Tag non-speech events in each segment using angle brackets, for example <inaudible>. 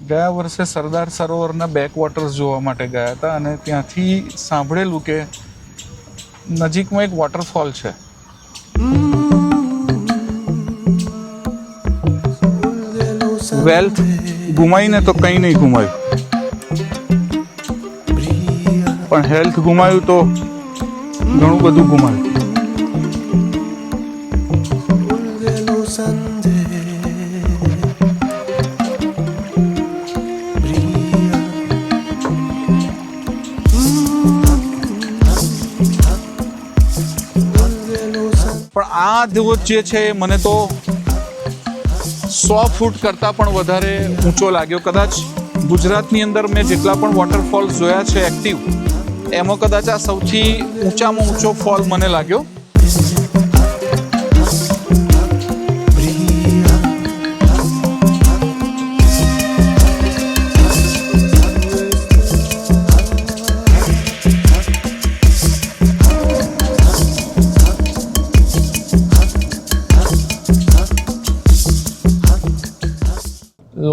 ગયા વર્ષે સરદાર સરોવરના બેકવોટર્સ જોવા માટે ગયા હતા અને ત્યાંથી સાંભળેલું કે નજીકમાં એક વોટરફોલ છે. વેલ્થ ગુમાવીને તો કંઈ નહીં ગુમાવ્યું પણ હેલ્થ ગુમાવ્યું તો ઘણું બધું ગુમાવ્યું પણ આ ધોધ જે છે, મને તો સો ફૂટ કરતાં પણ વધારે ઊંચો લાગ્યો. કદાચ ગુજરાતની અંદર મેં જેટલા પણ વોટરફોલ્સ જોયા છે એક્ટિવ એમાં કદાચ આ સૌથી ઊંચામાં ઊંચો ફોલ મને લાગ્યો.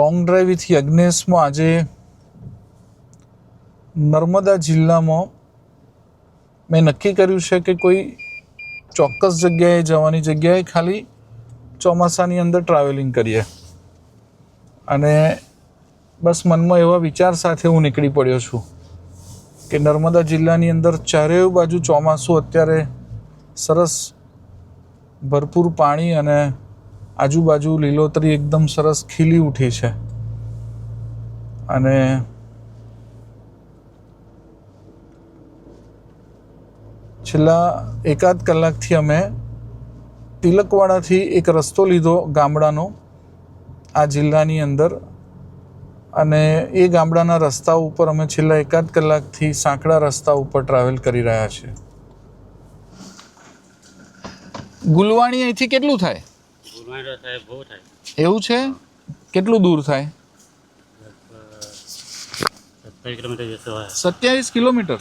લોંગ ડ્રાઈવ વિથ યજ્ઞેશમાં આજે નર્મદા જિલ્લામાં મેં નક્કી કર્યું છે કે કોઈ ચોક્કસ જગ્યાએ જવાની જગ્યાએ ખાલી ચોમાસાની અંદર ટ્રાવેલિંગ કરીએ. અને બસ મનમાં એવા વિચાર સાથે હું નીકળી પડ્યો છું કે નર્મદા જિલ્લાની અંદર ચારેય બાજુ ચોમાસું અત્યારે સરસ ભરપૂર પાણી અને આજુબાજુ લીલોતરી એકદમ સરસ ખીલી ઉઠી છે. અને છેલ્લા એકાદ કલાકથી અમે તિલકવાડાથી એક રસ્તો લીધો ગામડાનો, આ જિલ્લાની અંદર. અને એ ગામડાના રસ્તા ઉપર અમે છેલ્લા એકાદ કલાકથી સાંકડા રસ્તા ઉપર ટ્રાવેલ કરી રહ્યા છીએ. ગુલવાણી અહીંથી કેટલું થાય? એવું છે? કેટલું દૂર થાય? સત્યાવીસ કિલોમીટર?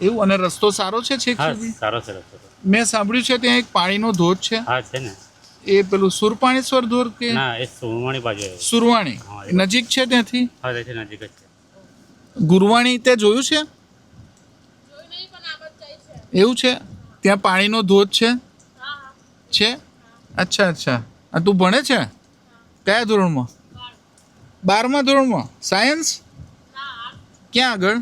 એવું? અને રસ્તો સારો છે છેક સુધી? સારો છે રસ્તો. મેં સાંભળ્યું છે ત્યાં એક પાણીનો ધોધ છે. હા છે ને. એ પેલું સુરપાણેશ્વર ધોધ કે? ના એ સુરવાણી બાજુ સુરવાણી. નજીક છે ત્યાંથી? હા તે છે નજીક જ છે. ગુરવાણી તે જોયું છે? એવું છે? ત્યાં પાણીનો ધોધ છે? છે? અચ્છા અચ્છા. આ તું ભણે છે? કયા ધોરણમાં? બારમા ધોરણમાં? સાયન્સ? ક્યાં આગળ?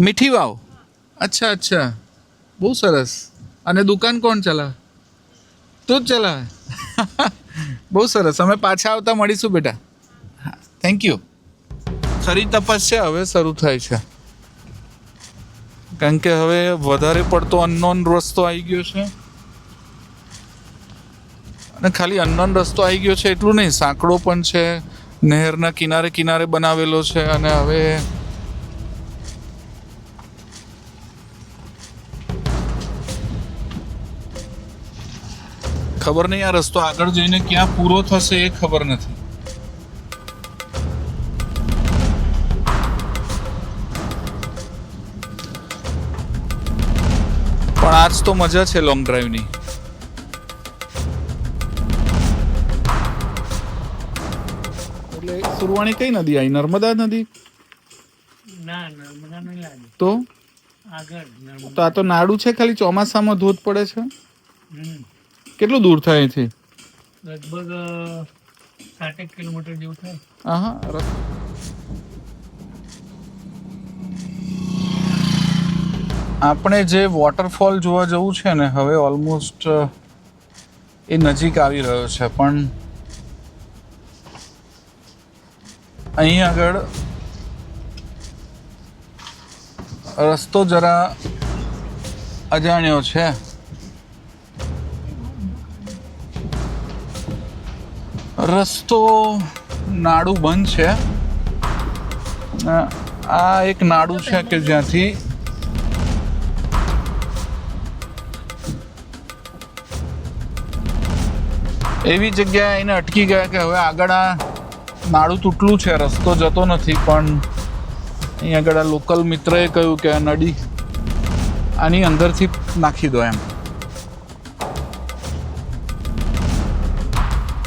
મીઠી વાવ. અચ્છા અચ્છા. બહુ સરસ. અને દુકાન કોણ ચલાવે? તું જ ચલાવે. બહુ સરસ. અમે પાછા આવતા મળીશું બેટા. થેન્ક યુ ખરી છે, હવે શરૂ થાય છે. કારણ કે હવે વધારે પડતો અનનોન રસ્તો આવી ગયો છે. અને ખાલી અનનોન રસ્તો આવી ગયો છે એટલું નહીં, સાંકડો પણ છે, નહેરના કિનારે કિનારે બનાવેલો છે અને હવે ખબર નહીં આ રસ્તો આગળ જઈને ક્યાં પૂરો થશે એ ખબર નથી. પણ આજ તો મજા છે લોંગ ડ્રાઈવની એટલે કઈ નદી આવી નર્મદા નદી? ના નર્મદા નહીં લાગે. તો? આગળ તો આ તો નાડું છે ખાલી ચોમાસામાં ધોધ પડે છે? કેટલું દૂર થાય અહીંથી? લગભગ સાઠેક કિલોમીટર જેવું થાય. હા આપણે જે વોટરફોલ જોવા જવું છે ને હવે ઓલમોસ્ટ એ નજીક આવી રહ્યો છે પણ અહીં આગળ રસ્તો જરા અજાણ્યો છે. રસ્તો નાડું બંધ છે. આ એક નાડું છે કે જ્યાંથી એવી જગ્યાએ એને અટકી ગયા કે હવે આગળ આ નાડું તૂટલું છે, રસ્તો જતો નથી, પણ અહીં આગળ લોકલ મિત્રએ કહ્યું કે નદી આની અંદરથી નાખી દો એમ.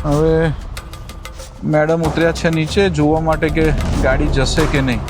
હવે મેડમ ઉતર્યા છે નીચે, જોવા માટે કે ગાડી જશે કે નહીં.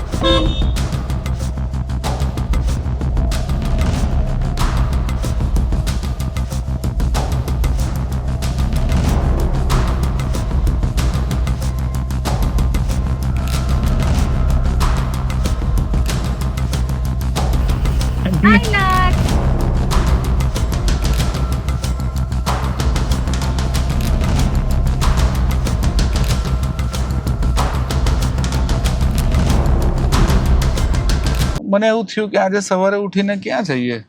મને એવું થયું કે આજે સવારે ઉઠીને ક્યાં જઈએ?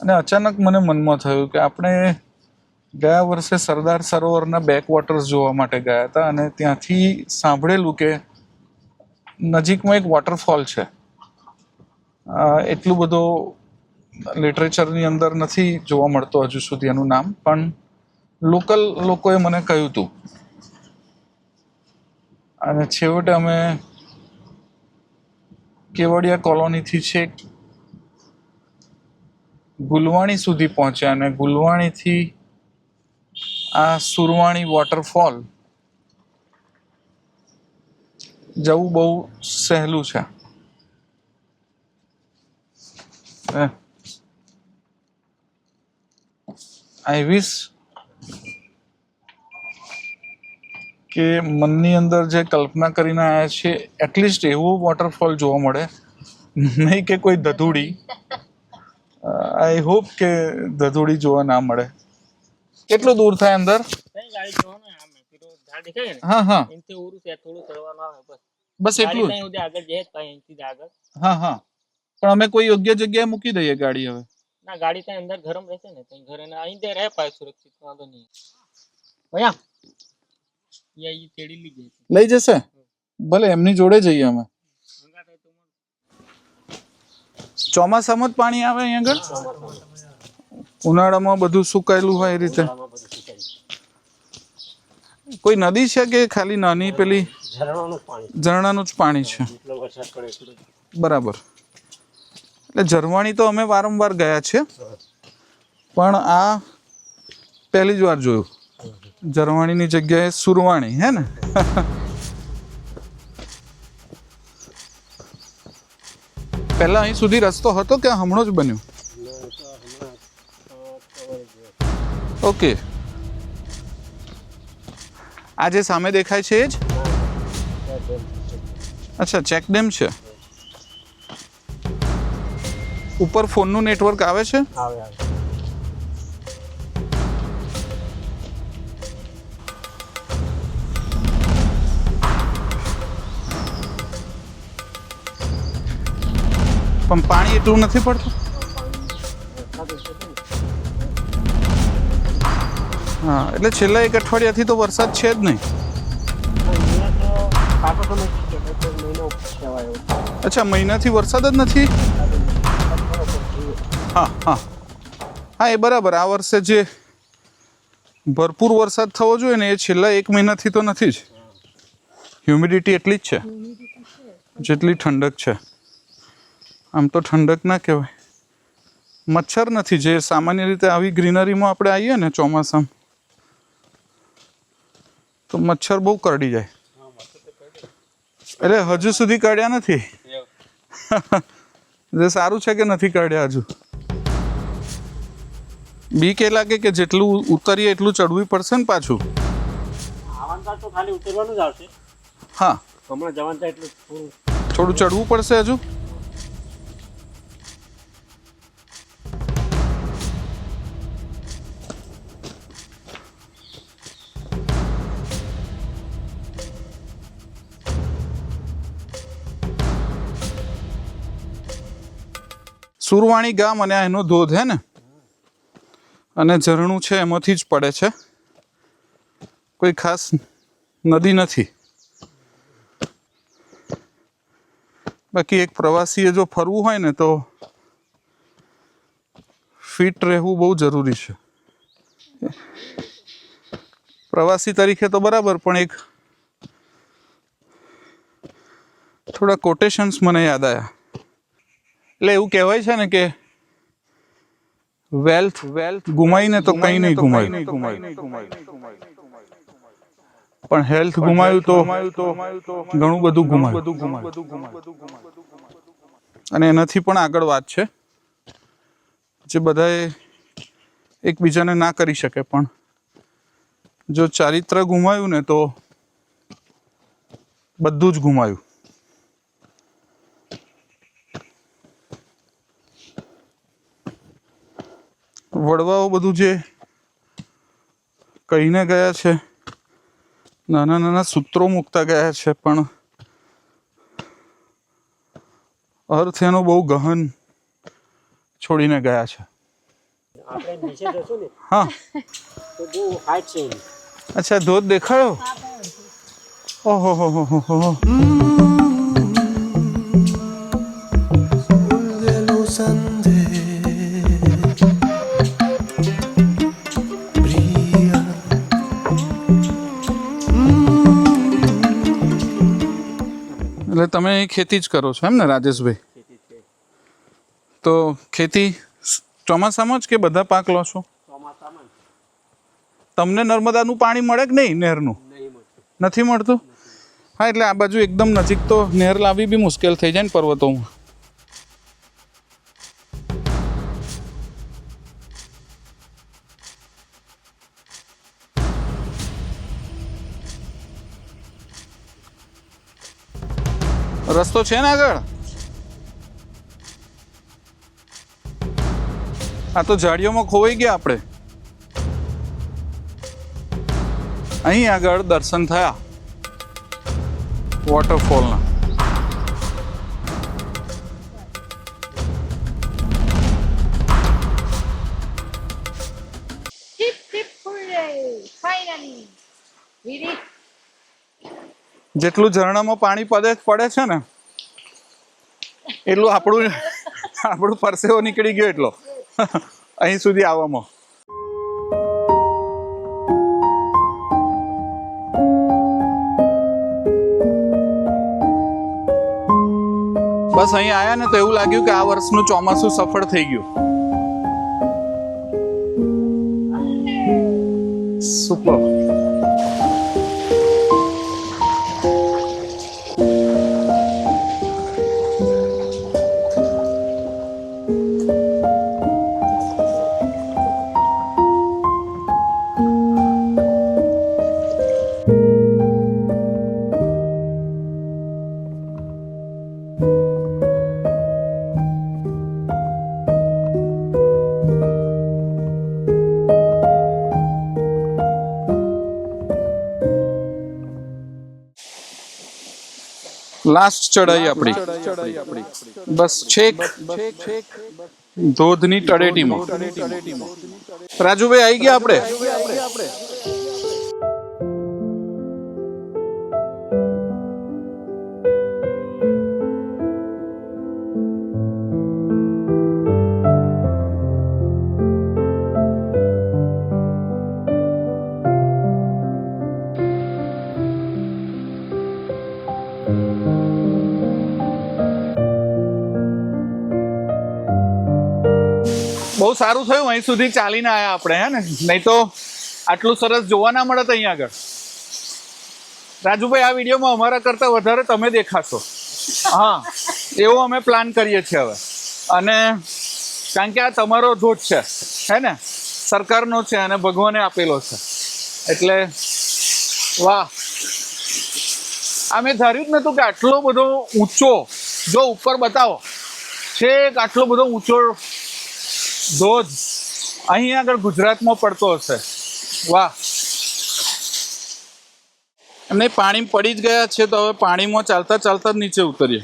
અને અચાનક મને મનમાં થયું કે આપણે ગયા વર્ષે સરદાર સરોવરના બેકવોટર્સ જોવા માટે ગયા હતા અને ત્યાંથી સાંભળેલું કે નજીકમાં એક વોટરફોલ છે. એટલું બધું લિટરેચરની અંદર નથી જોવા મળતો હજુ સુધી એનું નામ, પણ લોકલ લોકોએ મને કહ્યું હતું અને છેવટે અમે કેવડિયા કોલોનીથી છેક ગુલવાણી સુધી પહોંચ્યા અને ગુલવાણીથી આ સુરવાણી વોટરફોલ જવું બહુ સહેલું છે. આઈ વિશ કે મનની અંદર જે કલ્પના કરીને આવ્યા છે એટલીસ્ટ એવો વોટરફોલ જોવા મળે. નહીં કે કોઈ ધધુડી આઈ હોપ કે ધધુડી જોવા ના મળે. કેટલું દૂર થાય અંદર? હા હા. બસ. એટલું હા હા. પણ અમે કોઈ યોગ્ય જગ્યાએ મૂકી દઈએ ગાડી હવે? ના ગાડી ત્યાં અંદર ગરમ રહેશે ને. ત્યાં ઘરે અહીં રહે પાય સુરક્ષિત વાંધો નહીં. ભયા? લઈ જશે? ભલે, એમની જોડે જઈએ અમે. ચોમાસામાં જ પાણી આવે અહીંયા આગળ? ઉનાળામાં બધું સુકાયેલું હોય એ રીતે. કોઈ નદી છે કે ખાલી નાની પેલી ઝરણાનું જ પાણી છે? બરાબર. એટલે ઝરવાણી તો અમે વારંવાર ગયા છે. પણ આ પહેલી જ વાર જોયું. ઝરવાણીની જગ્યાએ સુરવાણી, હે ને? પહેલા અહીં સુધી રસ્તો હતો કે હમણો જ બન્યું? ઓકે. આ જે સામે દેખાય છે એ જ? અચ્છા ચેક ડેમ છે. ઉપર ફોનનું નેટવર્ક આવે છે? આવે આવે. પણ પાણી એટલું નથી પડતું? હા એટલે છેલ્લા એક અઠવાડિયાથી તો વરસાદ છે જ નહીં. અચ્છા મહિનાથી વરસાદ જ નથી? હા હા. હા એ બરાબર. આ વર્ષે જે ભરપૂર વરસાદ થવો જોઈએ ને એ છેલ્લા એક મહિનાથી તો નથી જ. હ્યુમિડિટી એટલી જ છે. જેટલી ઠંડક છે. આમ તો ઠંડક ના કહેવાય. મચ્છર નથી જે સામાન્ય રીતે આવી ગ્રીનરીમાં આપણે આવીએ ને ચોમાસામાં તો મચ્છર બહુ કરડી જાય. એટલે હજુ સુધી કાઢ્યા નથી? <laughs> જે સારું છે કે નથી કાઢ્યા હજુ? બીક એ લાગે કે જેટલું ઉતરીએ એટલું ચડવું પડશે ને પાછું. ખાલી ઉતરવાનું જ આવશે. હા. હમણાં જવાનું એટલું થોડું ચડવું પડશે હજુ? સુરવાણી ગામ અને આ એનો ધોધ હે ને? અને ઝરણું છે, એમાંથી જ પડે છે. કોઈ ખાસ નદી નથી. બાકી એક પ્રવાસીએ જો ફરવું હોય ને તો ફિટ રહેવું બહુ જરૂરી છે. પ્રવાસી તરીકે તો બરાબર, પણ એક થોડા કોટેશન્સ મને યાદ આવ્યા એટલે એવું કહેવાય છે ને કે વેલ્થ વેલ્થ ગુમાઈને તો કંઈ નહીં ગુમાયું પણ હેલ્થ ગુમાયું તો ઘણું બધું ગુમાયું અને એનાથી પણ આગળ વાત છે જે બધાએ એકબીજાને ના કરી શકે પણ જો ચારિત્ર ગુમાયું ને તો બધું જ ગુમાયું વડવાઓ બધું જે કહીને ગયા છે નાના નાના સૂત્રો મૂકતા ગયા છે પણ અર્થ એનો બહુ ગહન છોડીને ગયા છે. હા. અચ્છા ધોધ દેખાયો? ઓહો હો હો હો હો. એટલે તમે ખેતી જ કરો છો એમ ને, રાજેશભાઈ? તો ખેતી ચોમાસામાં જ કે બધા પાક લો છો? તમને નર્મદાનું પાણી મળે કે નહીં નહેરનું? નથી મળતું? હા, એટલે આ બાજુ એકદમ નજીક તો નહેર લાવવી બી મુશ્કેલ થઈ જાય ને પર્વતોમાં. રસ્તો છે ને આગળ? આ તો ઝાડીઓમાં ખોવાઈ ગયા આપણે. અહીં આગળ દર્શન થયા. વોટરફોલના Hip જેટલું ઝરણામાં પાણી પડે પડે છે ને, એટલું આપણું આપણું પરસેવો નીકળી ગયો એટલો. અહીં સુધી આવવામાં. બસ અહીં આવ્યા ને તો એવું લાગ્યું કે આ વર્ષનું ચોમાસું સફળ થઈ ગયું. સુપર લાસ્ટ ચડાઈ આપણી. બસ છેક. ધોધની તળેટીમાં રાજુભાઈ આવી ગયા આપણે? સારું થયું, અહીં સુધી ચાલીને આવ્યા આપણે, હે ને? નહીં તો આટલું સરસ જોવા ના મળત અહીંયા આગળ. રાજુભાઈ, આ વિડીયોમાં અમારા કરતાં વધારે તમે દેખાશો. હા, એવો અમે પ્લાન કરીએ છીએ હવે. અને કારણ કે આ તમારો ધોધ છે, હે ને? સરકારનો છે અને ભગવાને આપેલો છે. એટલે વાહ. આ મેં ધાર્યું જ નહોતું કે આટલો બધો ઊંચો, જો ઉપર બતાવો, છેક આટલો બધો ઊંચો ધોધ અહીં આગળ ગુજરાતમાં પડતો હશે. વાહ. એમને પાણી પડી જ ગયા છે તો હવે પાણીમાં ચાલતા ચાલતા જ નીચે ઉતરીએ.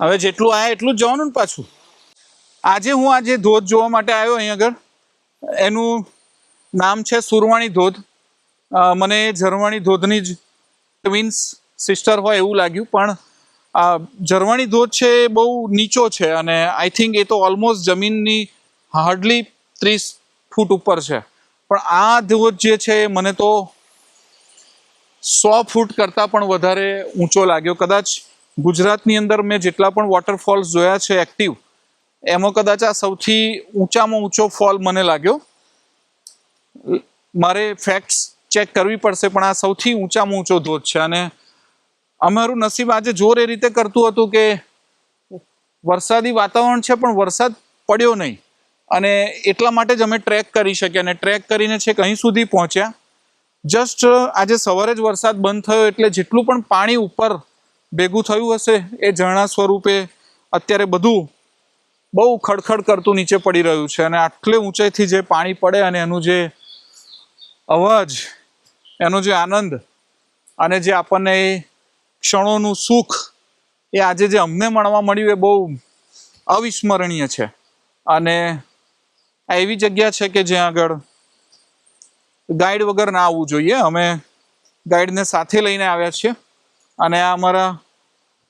હવે જેટલું આયા એટલું જ જવાનું ને પાછું. આજે હું આજે ધોધ જોવા માટે આવ્યો અહીં આગળ. એનું નામ છે સુરવાણી ધોધ. મને ઝરવાણી ધોધની જ ટ્વિન્સ સિસ્ટર હોય એવું લાગ્યું, પણ આ ઝરવાણી ધોધ છે એ બહુ નીચો છે અને આઈ થિંક એ તો ઓલમોસ્ટ જમીનની હાર્ડલી ત્રીસ ફૂટ ઉપર છે. પણ આ ધોધ જે છે મને તો સો ફૂટ કરતાં પણ વધારે ઊંચો લાગ્યો. કદાચ ગુજરાતની અંદર મેં જેટલા પણ વોટરફોલ્સ જોયા છે એક્ટિવ એમાં કદાચ આ સૌથી ઊંચામાં ઊંચો ફોલ મને લાગ્યો. મારે ફેક્ટ્સ ચેક કરવી પડશે, પણ આ સૌથી ઊંચામાં ઊંચો ધોધ છે અને અમારું નસીબ આજે જોર એ રીતે કરતું હતું કે વરસાદી વાતાવરણ છે, પણ વરસાદ પડ્યો નહીં. અને એટલા માટે જ અમે ટ્રેક કરી શક્યા અને ટ્રેક કરીને છે અહીં સુધી પહોંચ્યા. જસ્ટ આજે સવારે જ વરસાદ બંધ થયો એટલે જેટલું પણ પાણી ઉપર ભેગું થયું હશે એ ઝરણા સ્વરૂપે અત્યારે બધું બહુ ખડખડ કરતું નીચે પડી રહ્યું છે અને આટલે ઊંચાઈથી જે પાણી પડે અને એનું જે અવાજ, એનો જે આનંદ અને જે આપણને ક્ષણોનું સુખ એ આજે જે અમને મળવા મળ્યું એ બહુ અવિસ્મરણીય છે. અને આ એવી જગ્યા છે કે જ્યાં આગળ ગાઈડ વગર ના આવવું જોઈએ. અમે ગાઈડને સાથે લઈને આવ્યા છીએ. અને આ અમારા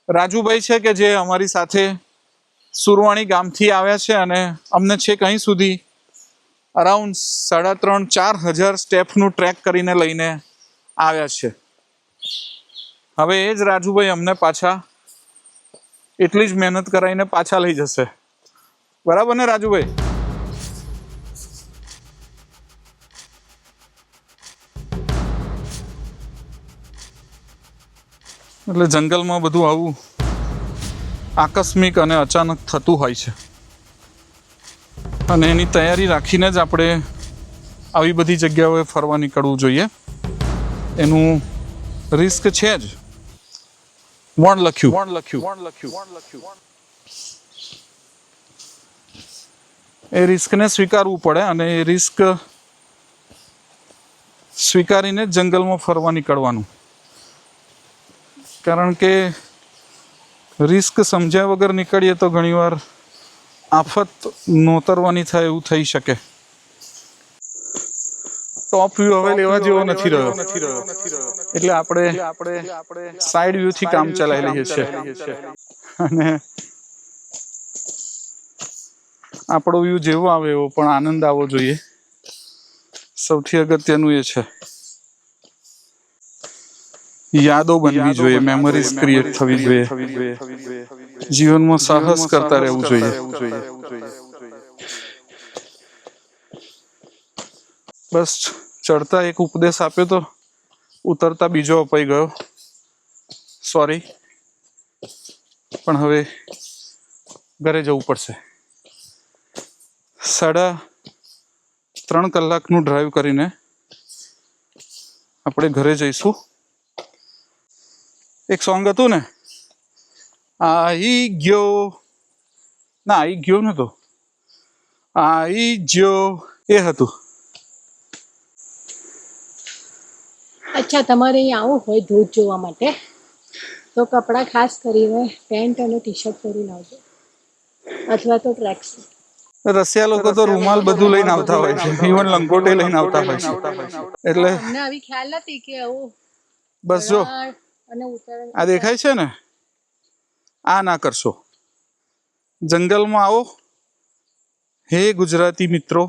રાજુભાઈ છે કે જે અમારી સાથે સુરવાણી ગામથી આવ્યા છે અને અમને છેક અહીં સુધી અરાઉન્ડ સાડા ત્રણ ચાર હજાર સ્ટેપનું ટ્રેક કરીને લઈને આવ્યા છે. હવે એ જ રાજુભાઈ અમને પાછા એટલી જ મહેનત કરાવીને પાછા લઈ જશે. બરાબર ને રાજુભાઈ? એટલે જંગલમાં બધું આવું આકસ્મિક અને અચાનક થતું હોય છે. અને એની તૈયારી રાખીને જ આપણે આવી બધી જગ્યાઓએ ફરવા નીકળવું જોઈએ. એનું રિસ્ક છે જ. વણ લખ્યું. વણ લખ્યું. વણ લખ્યું. વણ લખ્યું એ રિસ્કને સ્વીકારવું પડે અને એ રિસ્ક સ્વીકારીને જંગલમાં ફરવા નીકળવાનું. કારણ કે રિસ્ક સમજ્યા વગર નીકળીએ તો ઘણીવાર આફત નોતરવાની થાય એવું થઈ શકે. ટોપ વ્યૂ હવે લેવા જેવો નથી રહ્યો. એટલે આપણે આપણે સાઈડ વ્યૂ થી કામ ચલાવી લઈએ છીએ. અને આપણો વ્યૂ જેવો આવે એવો પણ આનંદ આવવો જોઈએ. સૌથી અગત્યનું એ છે. યાદો બનવી જોઈએ મેમરીઝ ક્રિએટ થવી જોઈએ. જીવનમાં સાહસ કરતા રહેવું જોઈએ. બસ ચડતા એક ઉપદેશ આપ્યો તો ઉતરતા બીજો અપાઈ ગયો. સોરી પણ હવે ઘરે જવું પડશે. સાડા ત્રણ કલાકનું ડ્રાઈવ કરીને આપણે ઘરે જઈશું. એક સોંગ હતું ને? આઈ ગયો. ના, આઈ ગયો નતો. આઈ ગયો. એ હતું. અચ્છા તમારે અહીંયા આવું હોય ધોધ જોવા માટે તો કપડાં ખાસ કરીને પેન્ટ અને ટી શર્ટ પહેરીને આવજો. અથવા તો ટ્રેક્સ. રશિયા લોકો તો રૂમાલ બધું લઈને આવતા હોય છે. ઇવન લંગોટે લઈને આવતા હોય છે. એટલે અમને આવી ખ્યાલ નથી કે આવું બસ જો. અને આ દેખાય છે ને? આ ના કરશો. જંગલમાં આવો. હે ગુજરાતી મિત્રો.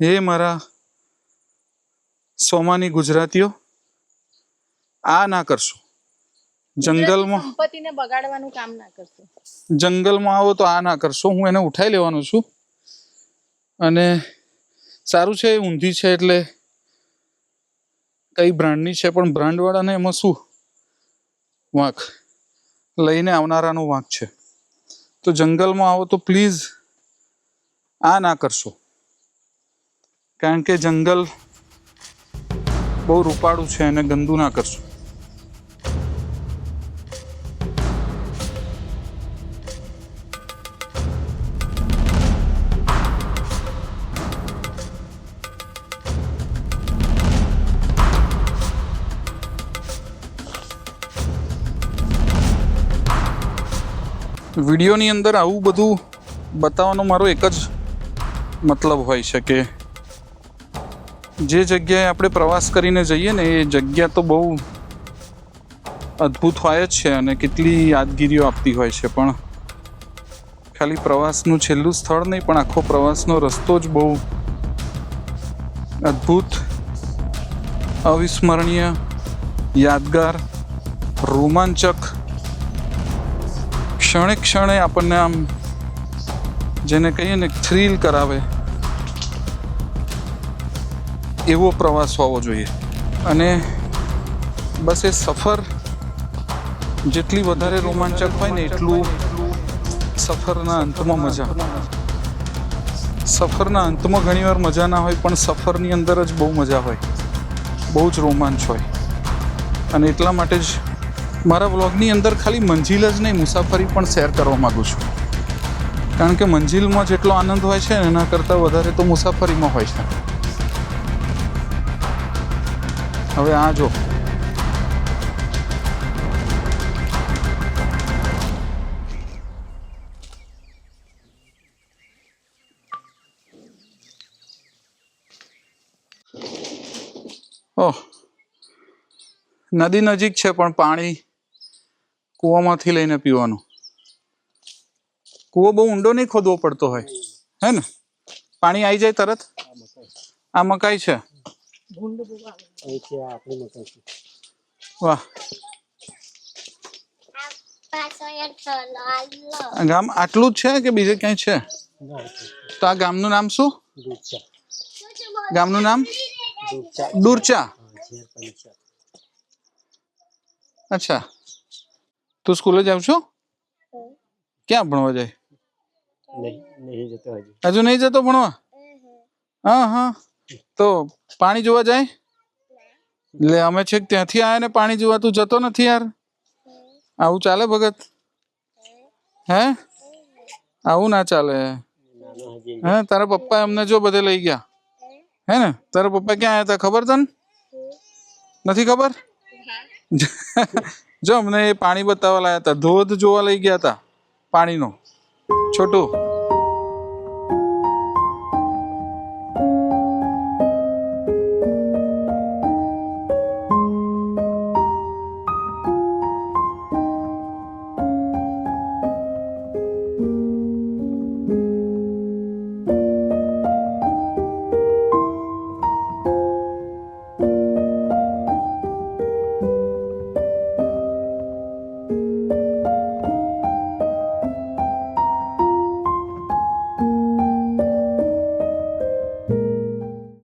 હે મારા સોમાની ગુજરાતીઓ. આ ના કરશો. જંગલમાં સંપત્તિને બગાડવાનું કામ ના કરશો. જંગલમાં આવો તો આ ના કરશો. હું એને ઉઠાઈ લેવાનો છું. અને સારું છે એ ઊંધી છે એટલે કઈ બ્રાન્ડની છે પણ બ્રાન્ડવાળાને એમાં શું? વાંક. લઈને આવનારાનો વાંક છે. તો જંગલમાં આવો તો પ્લીઝ આ ના કરશો. કારણ કે જંગલ બહુ રૂપાળું છે અને ગંદુ ના કરશો. વિડીયોની અંદર આવું બધું બતાવવાનો મારો એક જ મતલબ હોય છે કે જે જગ્યાએ આપણે પ્રવાસ કરીને જઈએ ને એ જગ્યા તો બહુ અદ્ભુત હોય જ છે અને કેટલી યાદગીરીઓ આપતી હોય છે. પણ ખાલી પ્રવાસનું છેલ્લું સ્થળ નહીં, પણ આખો પ્રવાસનો રસ્તો જ બહુ અદ્ભુત, અવિસ્મરણીય, યાદગાર, રોમાંચક ક્ષણે ક્ષણે આપણને આમ જેને કહીએ ને થ્રીલ કરાવે એવો પ્રવાસ હોવો જોઈએ. અને બસ એ સફર જેટલી વધારે રોમાંચક હોય ને એટલું સફરના અંતમાં મજા. સફરના અંતમાં ઘણીવાર મજા ના હોય પણ સફરની અંદર જ બહુ મજા હોય. બહુ જ રોમાંચ હોય. અને એટલા માટે જ મારા વ્લોગની અંદર ખાલી મંજિલ જ નહીં, મુસાફરી પણ શેર કરવા માગું છું. કારણ કે મંજિલમાં જેટલો આનંદ હોય છે એના કરતાં વધારે તો મુસાફરીમાં હોય છે. હવે આ જો. ઓહ. નદી નજીક છે પણ પાણી કૂવામાંથી લઈને પીવાનું. કૂવો બહુ ઊંડો નહીં ખોદવો પડતો હોય. હે ને? પાણી આવી જાય તરત? આ મકાઈ છે? વાહ. ગામ આટલું જ છે કે બીજે ક્યાંય છે? તો આ ગામનું નામ શું? ગામનું નામ? દુરચા. અચ્છા. તું સ્કૂલે જાવ છો ક્યાં ભણવા જાય? નહીં નહીં જતો હજી. હજુ નહીં જતો ભણવા? હા હા. તો પાણી જોવા જાય? એટલે અમે છેક ત્યાંથી આવ્યા ને પાણી જોવા. તું જતો નથી યાર? આવું ચાલે ભગત? હે? આવું ના ચાલે. હે તારા પપ્પા અમને જો બધે લઈ ગયા. હે ને? તારા પપ્પા ક્યાં આવ્યા હતા ખબર તને? નથી ખબર? <laughs> જો અમને પાણી બતાવવા લાયા હતા. ધોધ જોવા લઈ ગયા હતા પાણીનો. છોટું.